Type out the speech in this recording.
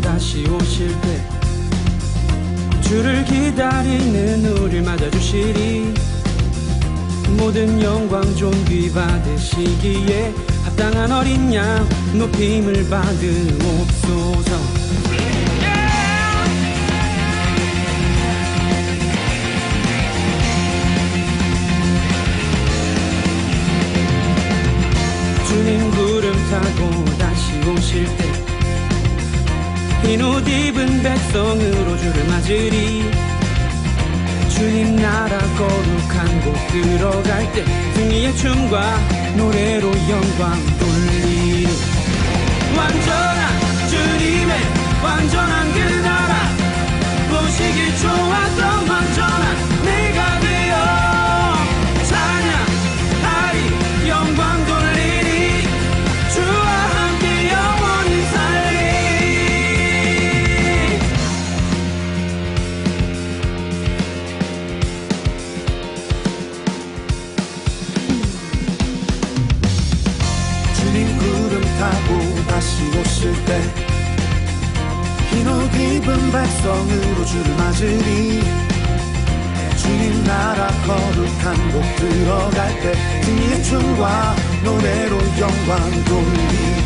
다시 오실 때 주를 기다리는 우릴 맞아주시리. 모든 영광 존귀 받으시기에 합당한 어린 양 높임을 받으옵소서. 주님 구름 타고 다시 오실 때 흰 옷 입은 백성으로 주를 맞으리. 주님 나라 거룩한 곳 들어갈 때 승리의 춤과 노래로 영광 돌리리. 완전 타고 다시 오실 때흰옷 입은 백성으로 주를 맞으리. 주님 나라 거룩한 곳 들어갈 때 승리의 춤과 노래로 영광 돌리